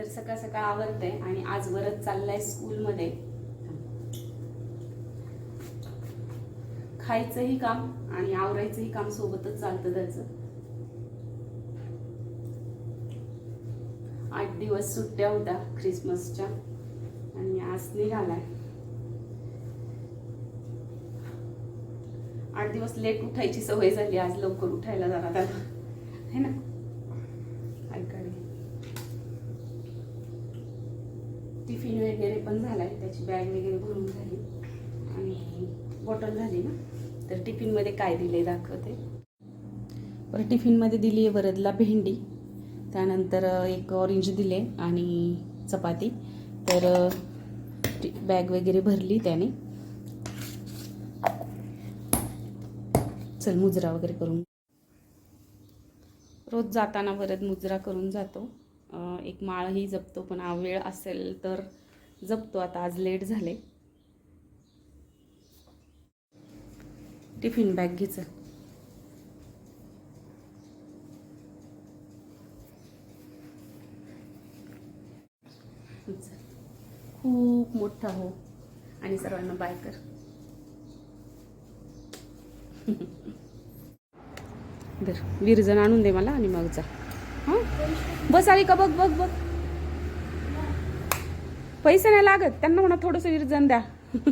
तर सकाळ सकाळ आवरते आणि आज वरच चाललाय स्कूलमध्ये. खायचंही काम आणि आवरायचंही काम सोबतच चालतं त्याचं. आठ दिवस सुट्ट्या होत्या ख्रिसमसच्या आणि आज निघालाय. आठ दिवस लेट उठायची सवय झाली आज लवकर उठायला जाणार. त्याला है ना ऐकाडे टिफिन पण झाला आहे त्याची बॅग वगैरे भरून झाली. आणि बॉटल झाली ना. तर टिफिनमध्ये काय दिले दाखवते. बरं टिफिनमध्ये दिली आहे वरदला भेंडी. त्यानंतर एक ऑरेंज दिले आणि चपाती. तर बॅग वगैरे भरली त्याने. चल मुजरा वगैरे करून. रोज जाताना वरद मुजरा करून जातो. एक माळही जपतो पण आ- वेळ असेल तर जपतो. आता आज लेट झाले. टिफिन बॅग घ्यायचं खूप मोठा हो. आणि सर्वांना बाय कर. बर विरजण आणून दे मला आणि मग जा. हां? बस आली का? बघ बघ बघ. पैसे नाही लागत. त्यांना म्हणा थोडंसं विरजन द्या.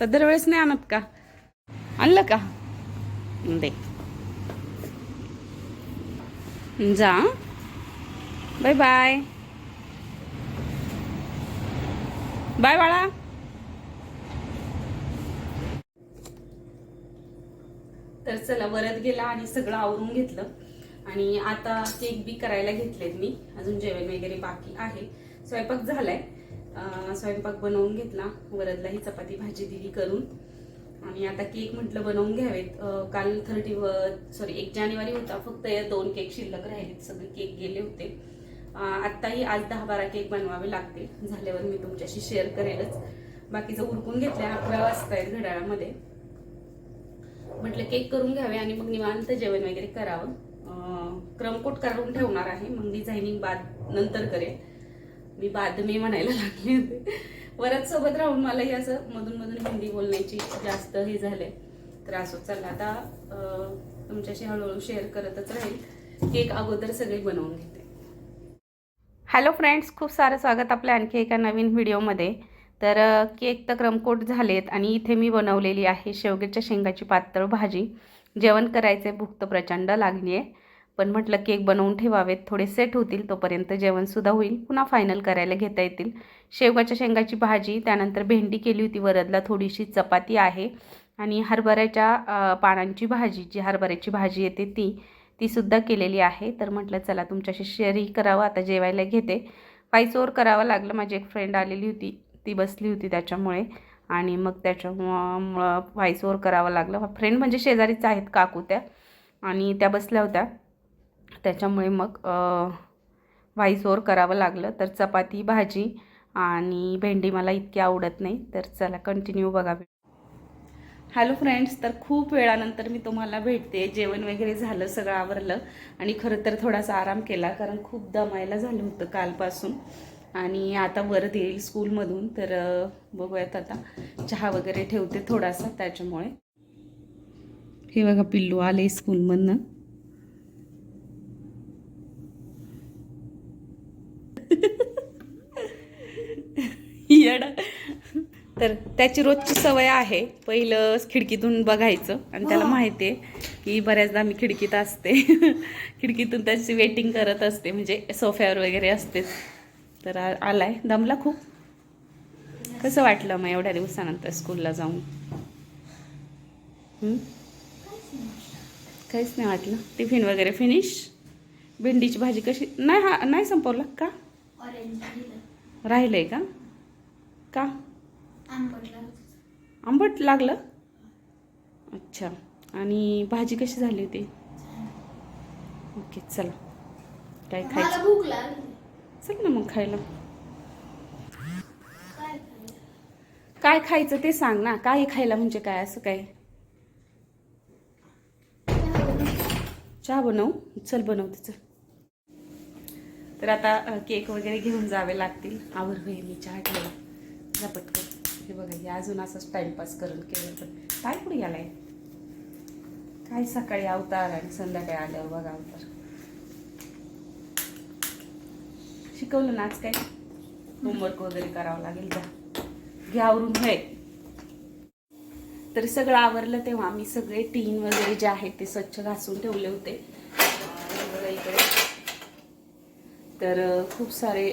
तर दरवेळेस नाही आणत का? आणलं का? दे. जा. Bye bye. बाय बाळा. तर चला वरत गेला आणि सगळं आवरून घेतलं. आणि आता केक बी करायला घेतलेत मी. अजून जेवण वगैरे बाकी आहे. स्वयंपाक झालाय. स्वयंपाक बनवून घेतला. वरदला ही चपाती भाजी दिली करून. आणि आता केक म्हटलं बनवून घ्यावेत. काल थर्टी सॉरी एक जानेवारी होता. फक्त या दोन केक शिल्लक राहिलेत. सगळे केक गेले होते. आत्ताही आज दहा बारा केक बनवावे लागतील. झाल्यावर मी तुमच्याशी शेअर करेलच. बाकीचं उरकून घेतलं अकरा वाजता आहेत घड्याळामध्ये. म्हटलं केक करून घ्यावे आणि मग निवांत जेवण वगैरे करावं. क्रमकोट करून ठेवणार आहे. मग डिझायनिंग बाद नंतर करेल. मी बातमी म्हणायला लागले होते. परत सोबत राहून मलाही असं मधून मधून हिंदी बोलण्याची जास्त हे झाले त्रास होत चला आता तुमच्याशी हळूहळू शेअर करतच राहील. केक अगोदर सगळे बनवून घेते. हॅलो फ्रेंड्स खूप सारं स्वागत आपल्या आणखी एका नवीन व्हिडिओमध्ये. तर केक तर क्रमकोट झालेत आणि इथे मी बनवलेली आहे शेवग्याच्या शेंगाची पातळ भाजी. जेवण करायचे भूक तर प्रचंड लागली आहे पण म्हटलं केक बनवून ठेवावेत थोडे सेट होतील तोपर्यंत जेवणसुद्धा होईल. पुन्हा फायनल करायला घेता येतील. शेवगाच्या शेंगाची भाजी त्यानंतर भेंडी केली होती वरदला थोडीशी चपाती आहे. आणि हरभऱ्याच्या पानांची भाजी जी हरभऱ्याची भाजी येते ती तीसुद्धा केलेली आहे. तर म्हटलं चला तुमच्याशी शेअरही करावं आता जेवायला घेते. पायचोर करावं लागलं. माझी एक फ्रेंड आलेली होती ती बसली होती त्याच्यामुळे. आणि मग त्याच्यामुळं व्हाईसओवर करावं लागलं. फ्रेंड म्हणजे शेजारीच आहेत काकू त्या. आणि त्या बसल्या होत्या. त्याच्यामुळे मग व्हाईसओवर करावं लागलं. तर चपाती भाजी आणि भेंडी मला इतकी आवडत नाही. तर चला कंटिन्यू बघा हॅलो फ्रेंड्स तर खूप वेळानंतर मी तुम्हाला भेटते. जेवण वगैरे झालं सगळं आवरलं आणि खरं तर थोडासा आराम केला कारण खूप दमायला झालं होतं कालपासून. आणि आता वरत येईल स्कूलमधून तर बघूयात आता. चहा वगैरे ठेवते थोडासा त्याच्यामुळे. हे बघा पिल्लू आले स्कूलमधनं. येडा. तर त्याची रोजची सवय आहे. पहिलं खिडकीतून बघायचं. आणि त्याला माहिती आहे की बऱ्याचदा मी खिडकीत असते. खिडकीतून त्याची वेटिंग करत असते. म्हणजे सोफ्यावर वगैरे असते. तर आलाय. दमला खूप. कसं वाटलं मग एवढ्या दिवसानंतर स्कूलला जाऊन? काहीच नाही वाटलं. टिफिन वगैरे फिनिश भेंडीची भाजी कशी? नाही हा नाही संपवलं का? दिलं राहिलंय का? का? आंबट लागलं. अच्छा. आणि भाजी कशी झाली होती? ओके चला. काय खायचं? चल ना मग खायला. काय खायचं? ते सांग ना. काय खायला म्हणजे काय? असं काय? चहा बनवू. चल बनवते चल. तर आता केक वगैरे घेऊन जावे लागतील. आवर होईल मी चहा ठेवला जा पटकन. हे बघा या अजून असंच टाइमपास करून केलं तर काय कुठे गेलाय काय सकाळी अवतार आणि संध्याकाळी आल्यावर बघा अवतार. शिकवलं ना आज काय? होमवर्क वगैरे करावं लागेल जा घ्यावरून होय. तर सगळं आवरलं तेव्हा आम्ही सगळे टीन वगैरे जे आहेत ते स्वच्छ घासून ठेवले होते. बघा इकडे तर खूप सारे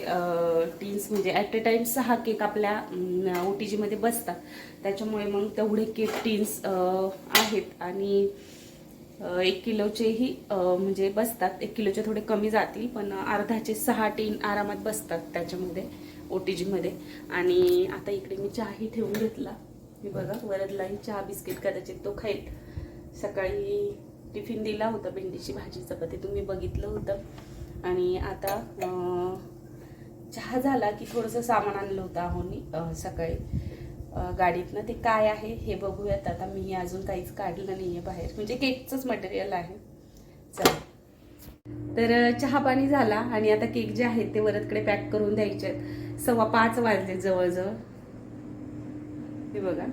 टीन्स म्हणजे ॲट अ टाईम सहा केक आपल्या ओ टी जीमध्ये बसतात. त्याच्यामुळे मग तेवढे केक टीन्स आहेत. आणि एक किलोचेही म्हणजे बसतात. एक किलोचे थोडे कमी जातील पण अर्धाचे सहा टीन आरामात बसतात त्याच्यामध्ये ओ टी जीमध्ये आणि आता इकडे मी चहाही ठेवून घेतला. मी बघा वरदलाही चहा बिस्किट कदाचित तो खाईल. सकाळी टिफिन दिला होता भेंडीची भाजी चपाती तुम्ही बघितलं होतं. आणि आता चहा झाला की थोडंसं सामान आणलं होतं आहोनी सकाळी. गाडीतनं ते काय आहे हे बघूयात. आता मी अजून काहीच काढलं नाही आहे बाहेर. म्हणजे केकचंच मटेरियल आहे. चला. तर चहा पाणी झाला आणि आता केक जे आहेत ते वरतकडे पॅक करून द्यायचे आहेत. सव्वा पाच वाजले जवळजवळ. हे बघा.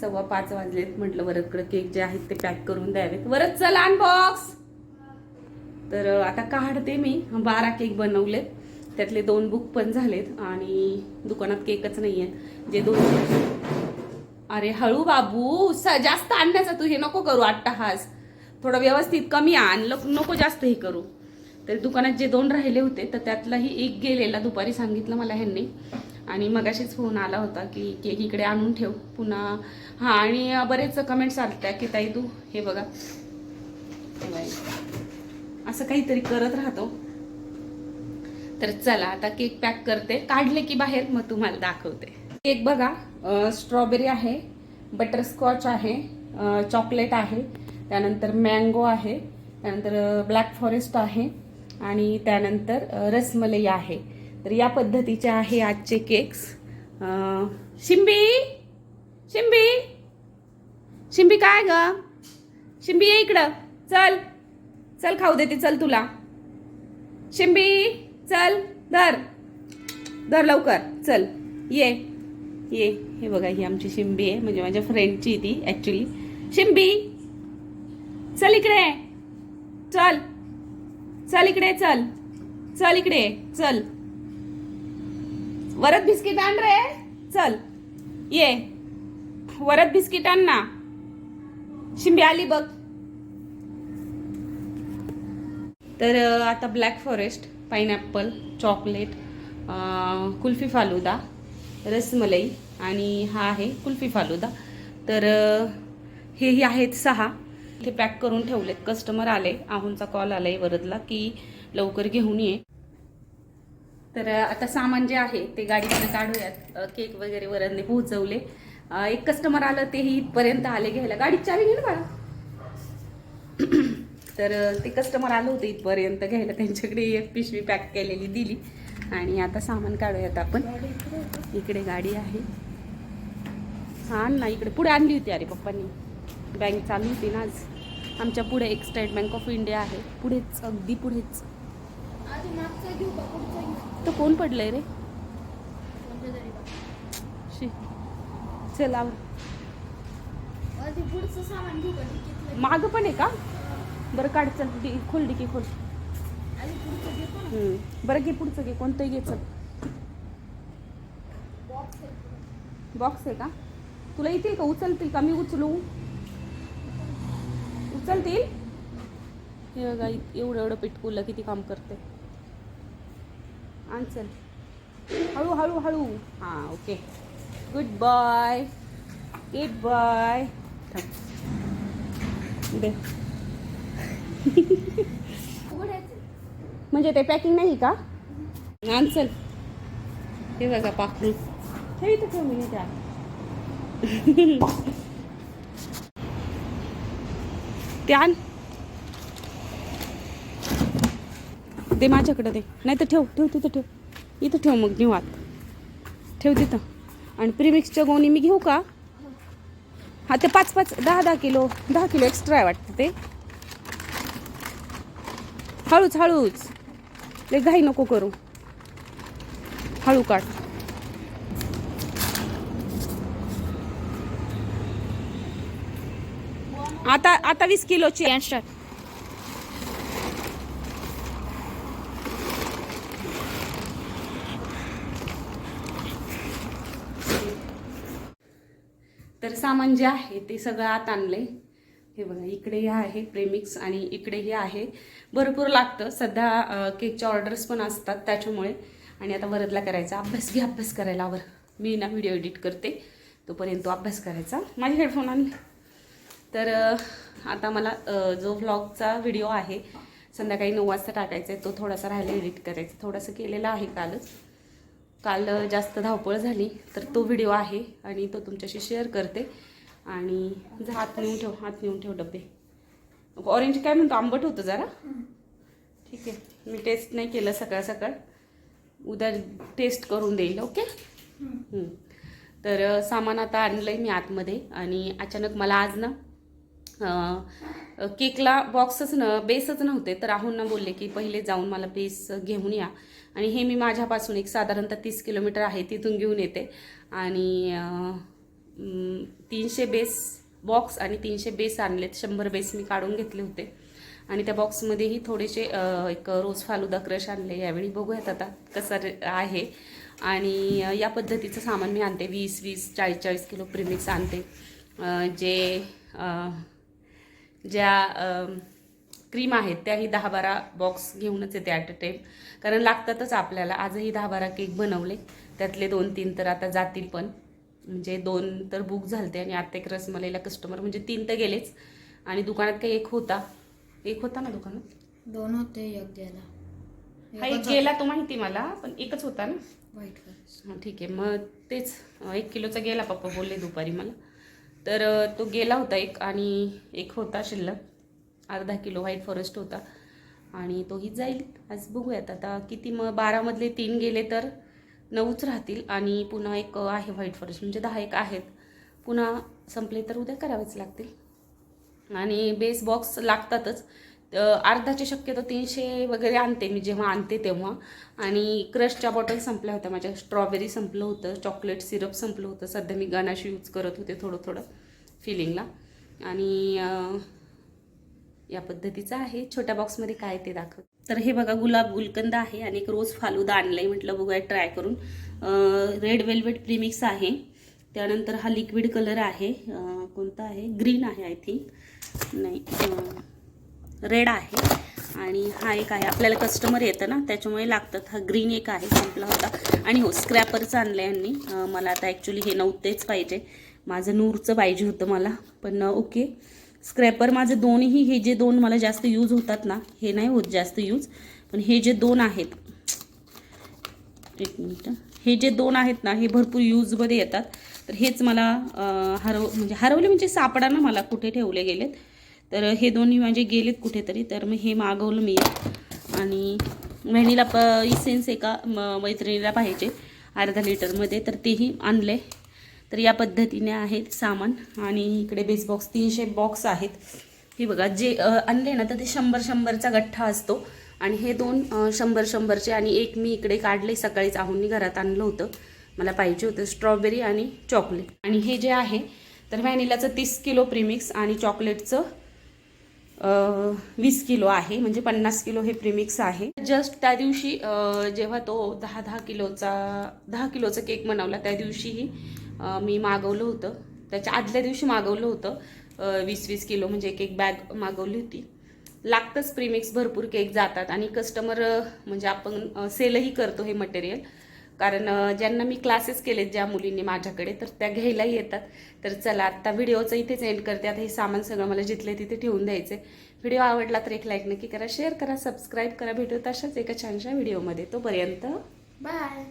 सव्वा पाच वाजलेत म्हटलं वरतकडे केक जे आहेत ते पॅक करून द्यावेत. वरत चला अनबॉक्स तर आता काढते मी. बारा केक बनवलेत. त्यातले दोन बुक पण झालेत आणि दुकानात केकच नाही आहेत जे दोन अरे हळू बाबू स- जास्त आणण्याचा तू हे नको करू आट्टाहास. थोडं व्यवस्थित कमी आण. नको जास्त हे करू. तर दुकानात जे दोन राहिले होते तर त्यातलाही एक गेलेला. दुपारी सांगितलं मला ह्यांनी. आणि मगाशीच फोन आला होता की केक इकडे आणून ठेव. पुन्हा हां आणि बरेच कमेंट्स आल्या की ताई तू हे बघा. हे बघा. असं काहीतरी करत राहतो. तर चला आता केक पॅक करते. काढले की बाहेर मग तुम्हाला दाखवते. केक बघा स्ट्रॉबेरी आहे बटरस्कॉच आहे चॉकलेट आहे त्यानंतर मँगो आहे त्यानंतर ब्लॅक फॉरेस्ट आहे आणि त्यानंतर रसमलई आहे. तर या पद्धतीचे आहे आजचे केक्स. शिंबी! शिंबी! शिंबी काय ग? शिंबी ये इकडं. चल. चल खाऊ देते चल तुला. शिंबी चल धर. धर लवकर चल. ये. ये हे बघा ही आमची शिंबी आहे म्हणजे माझ्या फ्रेंडची ती ॲक्च्युली शिंबी चल इकडे. चल. चल इकडे चल. चल इकडे चल. वरत बिस्किट आण रे. चल. ये. वरत बिस्किट आण ना. शिंबी आली बघ. तर आता black forest pineapple chocolate kulfi falooda rasmalai आणि हा आहे कुल्फी फालुदा तर हेही आहेत सहा. ते पॅक करून ठेवलेत. कस्टमर आले. आहूनचा कॉल आला आहे वरदला की लवकर घेऊन ये. तर आता सामान जे आहे ते गाडीमध्ये काढूयात. केक वगैरे वरदने पोहोचवले. एक कस्टमर आलं तेही इथपर्यंत आले घ्यायला. गाडीत चावी घे ना बाळा. तर ते कस्टमर आलं होतं इथपर्यंत घ्यायला. त्यांच्याकडे एक पिशवी पॅक केलेली दिली. आणि आता सामान काढूयात आपण. इकडे गाडी आहे. हा ना इकडे. पुढे आणली होती. अरे पप्पांनी. बँक चालू होती ना आज. आमच्या पुढे एक स्टेट बँक ऑफ इंडिया आहे. पुढेच अगदी पुढेच. आधी तर कोण पडलंय रे? चला. शी मागं पण आहे का? बरं काढ चल डी खोल डिकी खोल. हम्म. बरं घे पुढचं घे कोणतंही घे चल. बॉक्स आहे बॉक्स आहे का? तुला येतील का? उचलतील का? मी उचलू? उचलतील? हे बघा एवढं एवढं पिटकूला किती काम करते. आण चल. हळू हळू हळू. हां okay. Good bye good bye दे. म्हणजे ते पॅकिंग नाही का? आण चल. हे बघा पाखरू. ठेव इथं ठेव मी त्या ते आण. दे माझ्याकडे दे. नाही तर ठेव ठेव तिथं ठेव. इथं ठेव मग घेऊ आत ठेव तिथं. आणि प्रीमिक्सच्या गोणी मी घेऊ का? हा ते पाच पाच दहा दहा किलो दहा किलो एक्स्ट्रा आहे वाटतं ते. हळूच हळूच. लय घाई नको करू. हळू काढ. आता आता वीस किलोची. कॅन स्टार्ट तर सामान जे आहे ते सगळं आत आणलंय. हे बघा इकडे हे आहे प्रेमिक्स आणि इकडे हे आहे. भरपूर लागतं. सध्या केकच्या ऑर्डर्स पण असतात त्याच्यामुळे. आणि आता वरदला करायचा अभ्यास. घे अभ्यास करायला आवर मी ना व्हिडिओ एडिट करते. तोपर्यंत तो अभ्यास करायचा. माझे हेडफोन आणले. तर आता मला जो व्लॉगचा व्हिडिओ आहे संध्याकाळी नऊ वाजता टाकायचा आहे. तो थोडासा राहिला एडिट करायचा. थोडासा केलेला आहे कालच. काल जास्त धावपळ झाली. तर तो व्हिडिओ आहे आणि तो तुमच्याशी शेअर करते. आणि जा हात नेऊन ठेव हात नेऊन ठेव डबे. ऑरेंज काय म्हणतो? आंबट होतं जरा. ठीक आहे. मी टेस्ट नाही केलं सकाळ सकाळ. उद्या टेस्ट करून देईल ओके. तर सामान आता आणलं आहे मी आतमध्ये आणि अचानक मला आज ना केकला बॉक्सच न बेसच नव्हते तर राहुलना बोलले की पहिले जाऊन मला बेस घेऊन या. आणि हे मी माझ्यापासून एक साधारणतः तीस किलोमीटर आहे तिथून घेऊन येते. आणि तीनशे बेस बॉक्स आणि तीनशे बेस आणलेत. शंभर बेस मी काढून घेतले होते. आणि त्या बॉक्समध्येही थोडेसे एक रोज फालुदा क्रश आणले. यावेळी बघूयात आता कसं आहे. आणि या पद्धतीचं सामान मी आणते. वीस वीस चाळीस चाळीस किलो प्रिमिक्स आणते. जे ज्या क्रीम आहेत त्याही दहा बारा बॉक्स घेऊनच येते ॲट अ टाईम कारण लागतातच आपल्याला. आजही दहा बारा केक बनवले. त्यातले दोन तीन तर आता जातील पण. म्हणजे दोन तर बुक झालते आणि आता एक रसमलाईला कस्टमर म्हणजे तीन तर गेलेच. आणि दुकानात काही एक होता. एक होता ना दुकानात? दोन होते एक द्यायला हा एक गेला तो माहिती मला पण एकच होता ना? कलर हां ठीक आहे. मग तेच अं, एक किलोचा गेला पप्पा बोलले दुपारी मला. तर अं, तो गेला होता एक आणि एक होता शिल्लक. अर्धा किलो व्हाईट फॉरेस्ट होता. आणि तोही जाईल. आज बघूयात आता किती मग बारामधले तीन गेले तर? नऊच राहतील आणि पुन्हा एक आहे व्हाईट फॉरेस्ट म्हणजे दहा एक आहेत. पुन्हा संपले तर उद्या करावेच लागतील. आणि बेस बॉक्स लागतातच. अर्धाचे शक्यतो तीनशे वगैरे आणते मी जेव्हा आणते तेव्हा. आणि क्रशच्या बॉटल संपल्या होत्या माझ्या. स्ट्रॉबेरी संपलं होतं. चॉकलेट सिरप संपलं होतं. सध्या मी गणाशी यूज करत होते थोडं थोडं फिलिंगला आणि या पद्धतीचं आहे. छोट्या बॉक्समध्ये काय ते दाखव तर हे बघा गुलाब गुलकंद आहे आणि एक रोज फालुदा आहे म्हटलं बघूया ट्राय करून. रेड वेल्वेट प्रीमिक्स आहे. त्यानंतर हा लिक्विड कलर आहे. कोणता आहे? ग्रीन आहे आय थिंक नाही रेड आहे. आणि हा एक आहे आपल्याला कस्टमर येतं ना त्याच्यामुळे लागतात. हा ग्रीन एक आहे संपला होता. आणि हो स्क्रॅपरचं आणलं आहे यांनी मला आता ॲक्च्युली हे नव्हतेच पाहिजे. माझं नूरचं पाहिजे होतं मला. पण ओके स्क्रॅपर माझे दोन्ही हे जे दोन मला जास्त यूज होतात ना हे नाही होत जास्त यूज पण हे जे दोन आहेत एक मिनिट. हे जे दोन आहेत ना हे भरपूर यूजमध्ये येतात. तर हेच मला हरव म्हणजे हरवले म्हणजे सापडा ना मला कुठे ठेवले गेलेत. तर हे दोन्ही माझे गेलेत कुठेतरी तर मग हे मागवलं मी. आणि व्हॅनिला प इसेन्स एका म- मैत्रिणीला पाहिजे अर्धा लिटरमध्ये तर तेही आणले. तर या पद्धतीने आहेत सामान. आणि इकडे बेस बॉक्स तीनशे बॉक्स आहेत. हे बघा जे आणले ना तर ते शंभर शंभरचा गठ्ठा असतो. आणि हे दोन शंभर शंभरचे आणि एक मी इकडे काढले सकाळीच आहुनी घरात आणलं होतं. मला पाहिजे होतं स्ट्रॉबेरी आणि चॉकलेट आणि हे जे आहे तर व्हॅनिलाचं तीस किलो प्रीमिक्स आणि चॉकलेटचं वीस किलो आहे. म्हणजे पन्नास किलो हे प्रीमिक्स आहे. जस्ट त्या दिवशी जेव्हा तो दहा दहा किलोचा दहा किलोचा केक बनवला त्या दिवशीही मी मागवलं होतं. त्याच्या आदल्या दिवशी मागवलं होतं. वीस वीस किलो म्हणजे एक एक बॅग मागवली होती. लागतंच प्रीमिक्स भरपूर केक जातात आणि कस्टमर म्हणजे आपण सेलही करतो हे मटेरियल कारण ज्यांना मी क्लासेस केलेत ज्या मुलींनी माझ्याकडे तर त्या घ्यायलाही येतात. तर चला आत्ता व्हिडिओचं इथेच एंड करते. आता हे सामान सगळं मला जिथले तिथे ठेवून द्यायचे व्हिडिओ आवडला तर एक लाईक नक्की करा शेअर करा सबस्क्राईब करा. भेटू तशाच एका छानशा व्हिडिओमध्ये. तोपर्यंत बाय